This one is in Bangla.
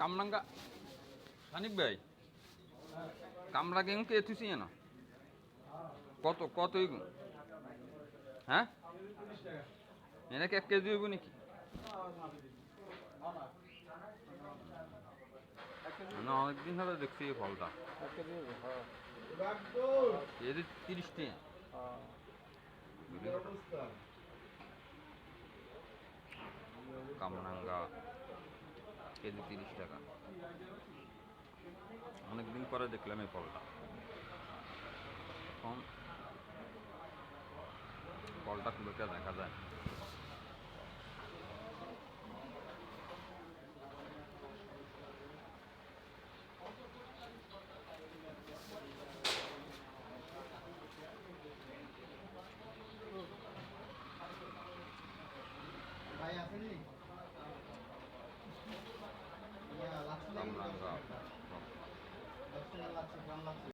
কামরাঙ্গা। সানিক ভাই কামরা কেন কে তুই না কত কত হ্যাঁ? এটা এক কেজি হইব নাকি? না অনেকদিন ধরে দেখছি এই ফলটা। এদের তিরিশ টাকা কামরাঙ্গা। কেজি তিরিশ টাকা। অনেকদিন পরে দেখলাম এই ফলটা। এখন ফলটা খুব একটা দেখা যায়। ভাই আসেননি লাচ্ছি কামরাঙ্গা দশ টাকা লাচ্ছি কেমন